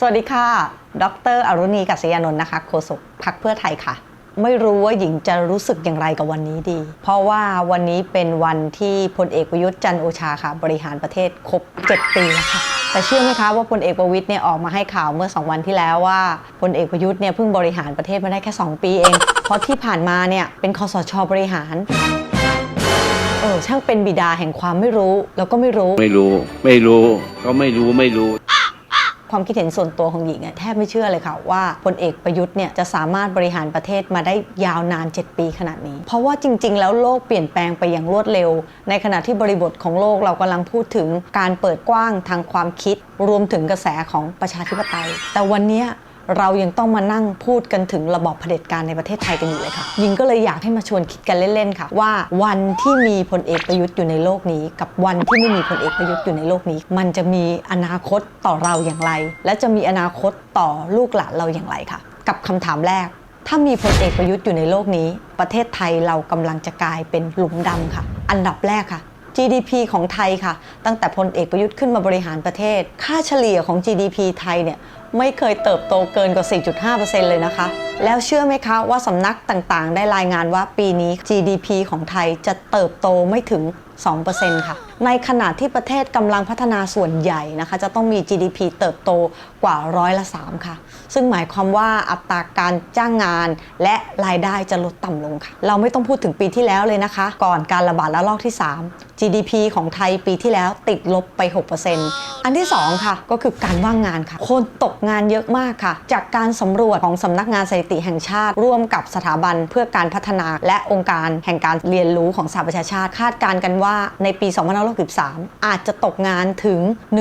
สวัสดีค่ะ ดรอรุณีกัศยานนท์นะคะ โฆษกพักเพื่อไทยค่ะ ไม่รู้ว่าหญิงจะรู้สึกอย่างไรกับวันนี้ดี เพราะว่าวันนี้เป็นวันที่พลเอกประยุทธ์จันโอชาค่ะ บริหารประเทศครบ 7 ปีแล้วค่ะ แต่เชื่อไหมคะว่าพลเอกประวิตยเนี่ยออกมาให้ข่าวเมื่อ 2 วันที่แล้วว่าพลเอกประยุทธ์เนี่ยเพิ่งบริหารประเทศมาได้แค่ 2 ปีเอง เพราะที่ผ่านมาเนี่ยเป็นคอสชบริหารเออช่างเป็นบิดาแห่งความไม่รู้แล้วก็ไม่รู้ ไม่รู้ ไม่รู้ ก็ไม่รู้ไม่รู้ ความคิดเห็นส่วนตัวของหญิงแทบไม่เชื่อเลยค่ะว่าพลเอกประยุทธ์เนี่ยจะสามารถบริหารประเทศมาได้ยาวนาน 7 ปีขนาดนี้ เพราะว่าจริง ๆ แล้วโลกเปลี่ยนแปลงไปอย่างรวดเร็ว ในขณะที่บริบทของโลกเรากำลังพูดถึงการเปิดกว้างทางความคิด รวมถึงกระแสของประชาธิปไตย แต่วันนี้ เรายังต้องมานั่งพูดกันถึงระบอบเผด็จการในประเทศไทยกันอยู่เลยค่ะหญิงก็เลยอยากให้มาชวนคิดกันเล่นๆค่ะ ว่าวันที่มีพลเอกประยุทธ์อยู่ในโลกนี้ กับวันที่ไม่มีพลเอกประยุทธ์อยู่ในโลกนี้ มันจะมีอนาคตต่อเราอย่างไร และจะมีอนาคตต่อลูกหลานเราอย่างไรค่ะ กับคำถามแรก ถ้ามีพลเอกประยุทธ์อยู่ในโลกนี้ ประเทศไทยเรากำลังจะกลายเป็นหลุมดำค่ะ อันดับแรกค่ะ GDP ของไทยค่ะ ตั้งแต่พลเอกประยุทธ์ขึ้นมาบริหารประเทศ ค่าเฉลี่ยของ GDP ไทยเนี่ยไม่เคยเติบโตเกินกว่า 4.5%เลยนะคะ แล้วเชื่อไหมคะว่าสำนักต่างๆ ได้รายงานว่าปีนี้ GDP ของไทยจะเติบโตไม่ถึง 2%ค่ะ ในขณะที่ประเทศกำลังพัฒนาส่วนใหญ่นะคะจะต้องมี GDP เติบโตกว่าร้อยละ3ค่ะ ซึ่งหมายความว่าอัตราการจ้างงานและรายได้จะลดต่ำลงค่ะ เราไม่ต้องพูดถึงปีที่แล้วเลยนะคะ ก่อนการระบาดระลอกที่ 3 GDP ของไทยปีที่แล้วติดลบไป 6%อันที่ 2 ค่ะ ก็คือการว่างงานค่ะ คนตกงานเยอะมากค่ะ จากการสำรวจของสำนักงานสถิติแห่งชาติ ร่วมกับสถาบันเพื่อการพัฒนาและองค์การแห่งการเรียนรู้ของสหประชาชาติคาดการณ์กันว่าในปี2563 อาจจะตกงานถึง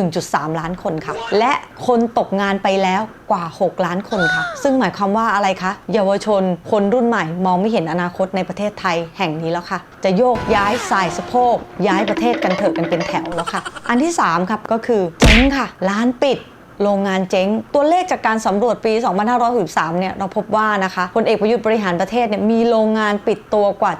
1.3 ล้านคนค่ะ และคนตกงานไปแล้วกว่า 6 ล้านคนค่ะ ซึ่งหมายความว่าอะไรคะ เยาวชนคนรุ่นใหม่มองไม่เห็นอนาคตในประเทศไทยแห่งนี้แล้วค่ะ จะโยกย้ายสายสะโพกย้ายประเทศกันเถอะกันเป็นแถวแล้วค่ะ อันที่ 3 ครับก็คือเจ๊งค่ะ ร้านปิด โรงงานเจ๊ง ตัวเลขจากการสำรวจปี 2563 เนี่ยเราพบว่านะคะพลเอกประยุทธ์บริหารประเทศเนี่ยมีโรงงานปิดตัวกว่า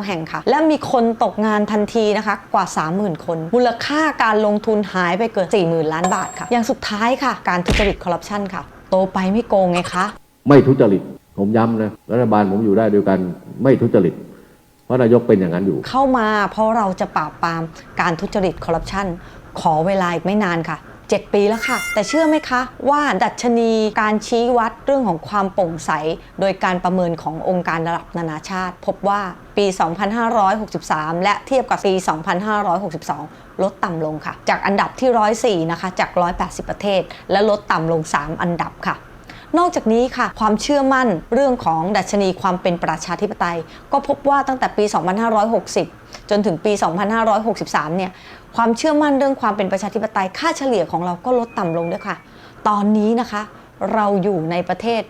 719 แห่งค่ะ และมีคนตกงานทันทีนะคะกว่า 30,000 คน มูลค่าการลงทุนหายไปเกือบ40,000 ล้านบาทค่ะ อย่างสุดท้ายค่ะ การทุจริตคอร์รัปชันค่ะ โตไปไม่โกงไงคะ ไม่ทุจริต ผมย้ำนะ รัฐบาลผมอยู่ได้ด้วยกันไม่ทุจริตเพราะนายกเป็นอย่างนั้นอยู่ เข้ามาเพราะเราจะปราบปรามการทุจริตคอร์รัปชันขอเวลาอีกไม่นานค่ะ 7 ปีแล้วค่ะ แต่เชื่อไหมคะว่าดัชนีการชี้วัดเรื่องของความโปร่งใส โดยการประเมินขององค์การระดับนานาชาติ พบว่าปี 2563 และเทียบกับปี 2562 ลดต่ำลงค่ะ จากอันดับที่ 104 นะคะ จาก 180 ประเทศ และลดต่ำลง 3 อันดับค่ะ นอกจากนี้ค่ะ ความเชื่อมั่นเรื่องของดัชนีความเป็นประชาธิปไตย ก็พบว่าตั้งแต่ปี 2560 จนถึงปี 2563 เนี่ยความเชื่อมั่นเรื่องความเป็นประชาธิปไตยค่าเฉลี่ยของเราก็ลดต่ำลงด้วยค่ะ ตอนนี้นะคะเราอยู่ในประเทศ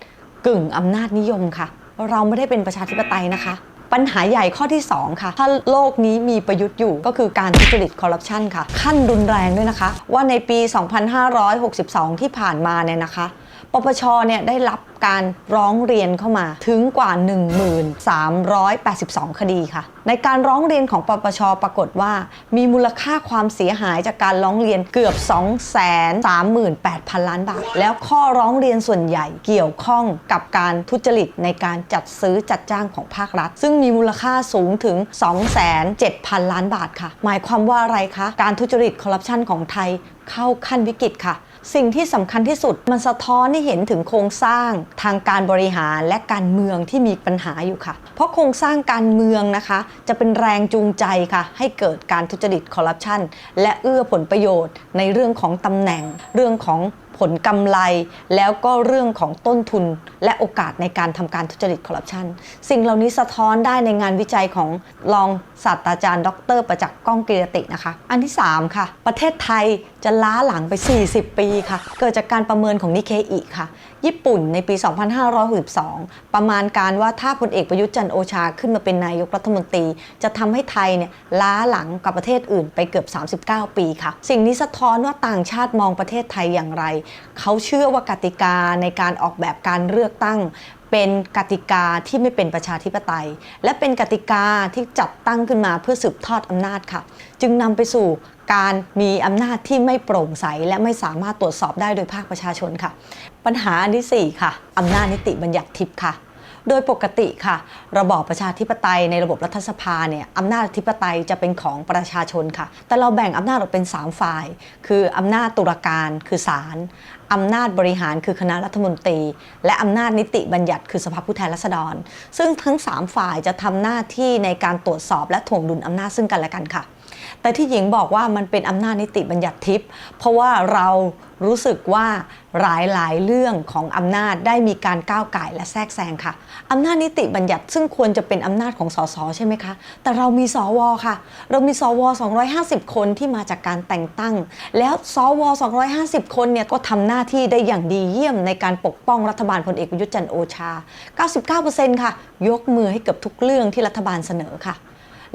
กึ่งอำนาจนิยมค่ะ เราไม่ได้เป็นประชาธิปไตยนะคะ ปัญหาใหญ่ข้อที่ 2 ค่ะ ถ้าโลกนี้มีประยุทธ์อยู่ก็คือการทุจริตคอร์รัปชันค่ะ ขั้นรุนแรงด้วยนะคะ ว่าในปี 2562 ที่ผ่านมาเนี่ยนะคะ ปปชเนี่ยได้รับการร้องเรียนเข้ามาถึงกว่า 1382 คดีค่ะ ในการร้องเรียนของปปชปรากฏว่า มีมูลค่าความเสียหายจากการร้องเรียนเกือบ 238,000 ล้านบาท แล้วข้อร้องเรียนส่วนใหญ่เกี่ยวข้องกับการทุจริตในการจัดซื้อจัดจ้างของภาครัฐ ซึ่งมีมูลค่าสูงถึง 2 7 0 0 0 ล้านบาทค่ะ หมายความว่าอะไรคะ การทุจริตคอร์รัปชันของไทย เข้าขั้นวิกฤตค่ะ สิ่งที่สำคัญที่สุดมันสะท้อนให้เห็นถึงโครงสร้างทางการบริหารและการเมืองที่มีปัญหาอยู่ค่ะ เพราะโครงสร้างการเมืองนะคะ จะเป็นแรงจูงใจค่ะ ให้เกิดการทุจริตคอร์รัปชันและเอื้อผลประโยชน์ ในเรื่องของตำแหน่ง เรื่องของผลกำไรแล้วก็เรื่องของต้นทุน และโอกาสในการทำการทุจริตคอร์รัปชันสิ่งเหล่านี้สะท้อนได้ในงานวิจัยของรองศาสตราจารย์ ดร ประจักษ์ก้องกิรตินะคะ อันที่ 3 ค่ะ ประเทศไทย จะล้าหลังไป 40 ปีค่ะ เกิดจากการประเมินของนิเคอิค่ะ ญี่ปุ่นในปี 2562 ประมาณการว่าถ้าพลเอกประยุทธ์จันโอชาขึ้นมาเป็นนายกรัฐมนตรี จะทำให้ไทยเนี่ยล้าหลังกับประเทศอื่นไปเกือบ 39 ปีค่ะ สิ่งนี้สะท้อนว่าต่างชาติมองประเทศไทยอย่างไร เขาเชื่อว่ากติกาในการออกแบบการเลือกตั้ง เป็นกติกาที่ไม่เป็นประชาธิปไตย และเป็นกติกาที่จัดตั้งขึ้นมาเพื่อสืบทอดอำนาจค่ะ จึงนำไปสู่การมีอำนาจที่ไม่โปร่งใส และไม่สามารถตรวจสอบได้โดยภาคประชาชนค่ะ ปัญหาอันที่ 4 ค่ะอำนาจนิติบัญญัติทิพย์ค่ะโดยปกติค่ะ ระบอบประชาธิปไตยในระบบรัฐสภาเนี่ยอำนาจอธิปไตยจะเป็นของประชาชนค่ะ แต่เราแบ่งอำนาจออกเป็น 3 ฝ่าย คืออำนาจตุลาการคือศาล อำนาจบริหารคือคณะรัฐมนตรี และอำนาจนิติบัญญัติคือสภาผู้แทนราษฎร ซึ่งทั้ง 3 ฝ่ายจะทำหน้าที่ในการตรวจสอบและถ่วงดุลอำนาจซึ่งกันและกันค่ะ แต่ที่หญิงบอกว่ามันเป็นอำนาจนิติบัญญัติทิพย์เพราะว่าเรารู้สึกว่าหลายหลายเรื่องของอำนาจได้มีการก้าวไก่และแทรกแซงค่ะอำนาจนิติบัญญัติซึ่งควรจะเป็นอำนาจของสสใช่ไหมคะ แต่เรามีสวค่ะ เรามีสว 250 คนที่มาจากการแต่งตั้ง แล้วสว 250 คนเนี่ยก็ทำหน้าที่ได้อย่างดีเยี่ยมในการปกป้องรัฐบาลพลเอกประยุทธ์จันทร์โอชา 99%ค่ะ ยกมือให้เกับทุกเรื่องที่รัฐบาลเสนอค่ะ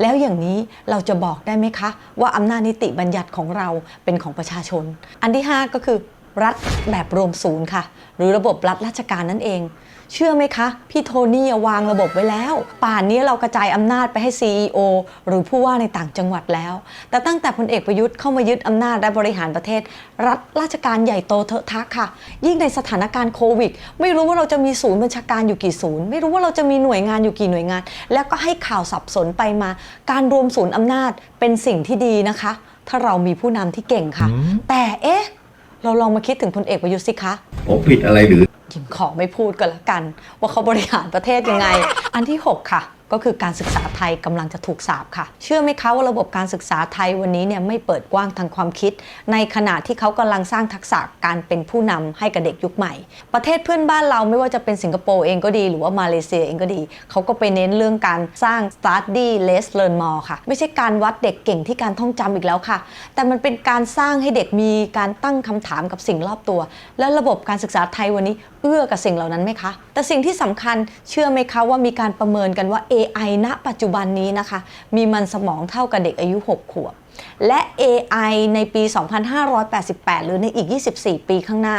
แล้วอย่างนี้เราจะบอกได้ไหมคะ ว่าอำนาจนิติบัญญัติของเราเป็นของประชาชน อันที่ 5 ก็คือ รัฐแบบรวมศูนย์ค่ะ หรือระบบรัฐราชการนั่นเอง เชื่อไหมคะ พี่โทนี่วางระบบไว้แล้ว ป่านนี้เรากระจายอำนาจไปให้ CEO หรือผู้ว่าในต่างจังหวัดแล้ว แต่ตั้งแต่พลเอกประยุทธ์เข้ามายึดอำนาจและบริหารประเทศ รัฐราชการใหญ่โตเถอะทักค่ะ ยิ่งในสถานการณ์โควิด ไม่รู้ว่าเราจะมีศูนย์บัญชาการอยู่กี่ศูนย์ ไม่รู้ว่าเราจะมีหน่วยงานอยู่กี่หน่วยงาน แล้วก็ให้ข่าวสับสนไปมา การรวมศูนย์อำนาจเป็นสิ่งที่ดีนะคะ ถ้าเรามีผู้นำที่เก่งค่ะ แต่เอ๊ะ เราลองมาคิดถึงพลเอกประยุทธ์สิคะ ผมผิดอะไรหรือหญิงขอไม่พูดก็แล้วกัน ว่าเขาบริหารประเทศยังไง อันที่ 6 ค่ะ ก็คือการศึกษาไทยกำลังจะถูกสาบค่ะ เชื่อไหมคะว่าระบบการศึกษาไทยวันนี้เนี่ยไม่เปิดกว้างทางความคิด ในขณะที่เขากำลังสร้างทักษะการเป็นผู้นำให้กับเด็กยุคใหม่ ประเทศเพื่อนบ้านเราไม่ว่าจะเป็นสิงคโปร์เองก็ดี หรือว่ามาเลเซียเองก็ดี เขาก็ไปเน้นเรื่องการสร้าง study less learn more ค่ะ ไม่ใช่การวัดเด็กเก่งที่การท่องจำอีกแล้วค่ะ แต่มันเป็นการสร้างให้เด็กมีการตั้งคำถามกับสิ่งรอบตัว และระบบการศึกษาไทยวันนี้ เอื้อกับสิ่งเหล่านั้นไหมคะ แต่สิ่งที่สำคัญเชื่อไหมคะว่ามีการประเมินกันว่า AI ณ ปัจจุบันนี้นะคะ มีมันสมองเท่ากับเด็กอายุ 6 ขวบ และ AI ในปี 2588 หรือในอีก 24 ปีข้างหน้า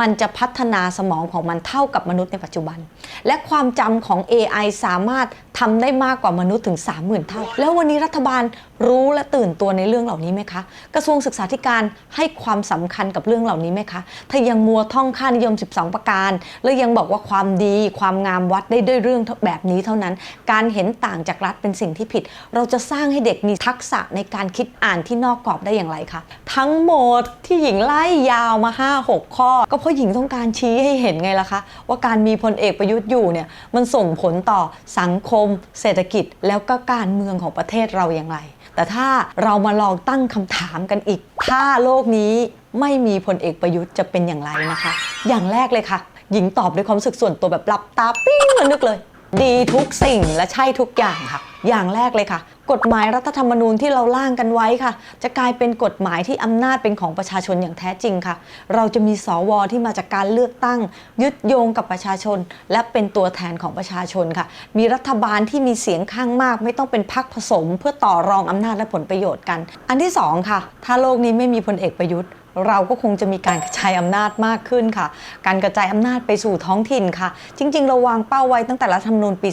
มันจะพัฒนาสมองของมันเท่ากับมนุษย์ในปัจจุบัน และความจำของ AI สามารถทำได้มากกว่ามนุษย์ถึง 30,000 เท่า แล้ววันนี้รัฐบาลรู้และตื่นตัวในเรื่องเหล่านี้ไหมคะ กระทรวงศึกษาธิการให้ความสำคัญกับเรื่องเหล่านี้ไหมคะ ถ้ายังมัวท่องค่านิยม 12 ประการ แล้วยังบอกว่าความดีความงามวัดได้ด้วยเรื่องแบบนี้เท่านั้น การเห็นต่างจากรัฐเป็นสิ่งที่ผิด เราจะสร้างให้เด็กมีทักษะในการคิดอ่านที่นอกกรอบได้อย่างไรคะทั้งหมดที่หญิงไล่ยาวมา 5 6 ข้อ ก็เพราะหญิงต้องการชี้ให้เห็นไงล่ะคะ ว่าการมีพลเอกประยุทธ์อยู่เนี่ยมันส่งผลต่อสังคม เศรษฐกิจ แล้วก็การเมืองของประเทศเราอย่างไร แต่ถ้าเรามาลองตั้งคำถามกันอีก ถ้าโลกนี้ไม่มีพลเอกประยุทธ์จะเป็นอย่างไรนะคะ อย่างแรกเลยค่ะ หญิงตอบด้วยความรู้สึกส่วนตัวแบบหลับตาปิ้งแล้วนึกเลย ดีทุกสิ่งและใช่ทุกอย่างค่ะ อย่างแรกเลยค่ะ กฎหมายรัฐธรรมนูญที่เราร่างกันไว้ค่ะ จะกลายเป็นกฎหมายที่อำนาจเป็นของประชาชนอย่างแท้จริงค่ะ เราจะมีสวที่มาจากการเลือกตั้ง ยึดโยงกับประชาชน และเป็นตัวแทนของประชาชนค่ะ มีรัฐบาลที่มีเสียงข้างมาก ไม่ต้องเป็นพรรคผสม เพื่อต่อรองอำนาจและผลประโยชน์กัน อันที่สองค่ะถ้าโลกนี้ไม่มีพลเอกประยุทธ์ เราก็คงจะมีการกระจายอำนาจมากขึ้นค่ะ การกระจายอำนาจไปสู่ท้องถิ่นค่ะ จริง ๆ เราวางเป้าไว้ตั้งแต่รัฐธรรมนูญปี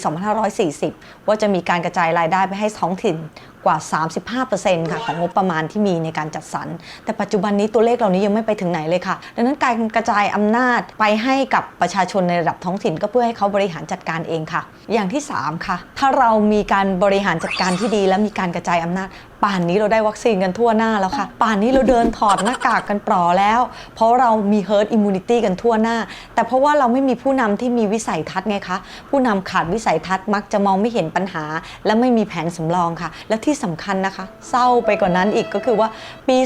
2540 ว่าจะมีการกระจายรายได้ไปให้ท้องถิ่นกว่า 35%ค่ะของงบประมาณที่มีในการจัดสรร แต่ปัจจุบันนี้ตัวเลขเหล่านี้ยังไม่ไปถึงไหนเลยค่ะ ดังนั้นการกระจายอำนาจไปให้กับประชาชนในระดับท้องถิ่น ก็เพื่อให้เขาบริหารจัดการเองค่ะ อย่างที่ 3 ค่ะ ถ้าเรามีการบริหารจัดการที่ดี และมีการกระจายอำนาจ ป่านนี้เราได้วัคซีนกันทั่วหน้าแล้วค่ะ ป่านนี้เราเดินถอดหน้ากากกันปลอแล้ว เพราะเรามี herd immunity กันทั่วหน้า แต่เพราะว่าเราไม่มีผู้นำที่มีวิสัยทัศน์ไงคะ ผู้นำขาดวิสัยทัศน์มักจะมองไม่เห็นปัญหา และไม่มีแผนสำรองค่ะ และที่สำคัญนะคะ เศร้าไปกว่านั้นอีกก็คือว่าปี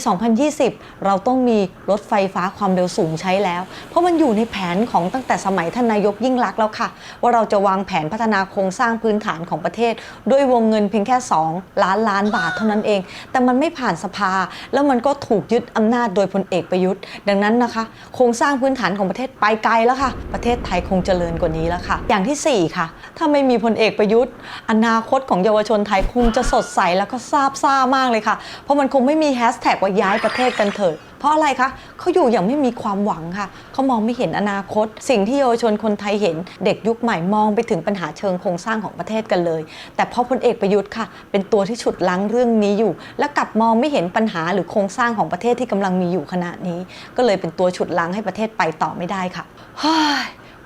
2020 เราต้องมีรถไฟฟ้าความเร็วสูงใช้แล้ว เพราะมันอยู่ในแผนของตั้งแต่สมัยท่านนายกยิ่งรักแล้วค่ะ ว่าเราจะวางแผนพัฒนาโครงสร้างพื้นฐานของประเทศ ด้วยวงเงินเพียงแค่ 2 ล้านล้านบาทเท่านั้นเอง แต่มันไม่ผ่านสภา แล้วมันก็ถูกยึดอำนาจโดยพลเอกประยุทธ์ ดังนั้นนะคะ โครงสร้างพื้นฐานของประเทศไปไกลแล้วค่ะ ประเทศไทยคงเจริญกว่านี้แล้วค่ะ อย่างที่ 4 ค่ะ ถ้าไม่มีพลเอกประยุทธ์ อนาคตของเยาวชนไทยคงจะสดใสแล้วก็ซาบซ่ามากเลยค่ะ เพราะมันคงไม่มีแฮชแท็กว่าย้ายประเทศกันเถิดเพราะอะไรคะเขาอยู่อย่างไม่มีความหวังค่ะเขามองไม่เห็นอนาคต สิ่งที่เยาวชนคนไทยเห็น เด็กยุคใหม่มองไปถึงปัญหาเชิงโครงสร้างของประเทศกันเลย แต่พอพลเอกประยุทธ์ค่ะ เป็นตัวที่ฉุดลั้งเรื่องนี้อยู่ และกลับมองไม่เห็นปัญหาหรือโครงสร้างของประเทศที่กำลังมีอยู่ขณะนี้ ก็เลยเป็นตัวฉุดลั้งให้ประเทศไปต่อไม่ได้ค่ะ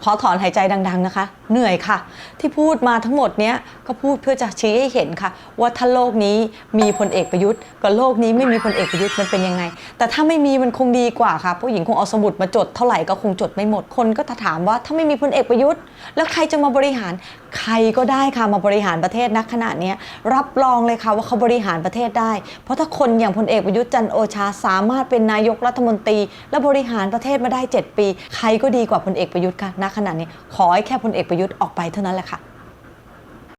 ขอถอนหายใจดัง ๆ นะคะ เหนื่อยค่ะ ที่พูดมาทั้งหมดเนี้ยก็พูดเพื่อจะชี้ให้เห็นค่ะ ว่าถ้าโลกนี้มีพลเอกประยุทธ์กับโลกนี้ไม่มีพลเอกประยุทธ์มันเป็นยังไง แต่ถ้าไม่มีมันคงดีกว่าค่ะผู้หญิงคงเอาสมุดมาจดเท่าไหร่ก็คงจดไม่หมดคนก็ถามว่าถ้าไม่มีพลเอกประยุทธ์ แล้วใครจะมาบริหารใครก็ได้ค่ะมาบริหารประเทศนักขณะนี้รับรองเลยค่ะว่าเขาบริหารประเทศได้ เพราะถ้าคนอย่างพลเอกประยุทธ์จันโอชาสามารถเป็นนายกรัฐมนตรี และบริหารประเทศมาได้ 7 ปี ใครก็ดีกว่าพลเอกประยุทธ์ค่ะณขณะนี้ขอให้แค่พลเอกประยุทธ์ออกไปเท่านั้นแหละค่ะ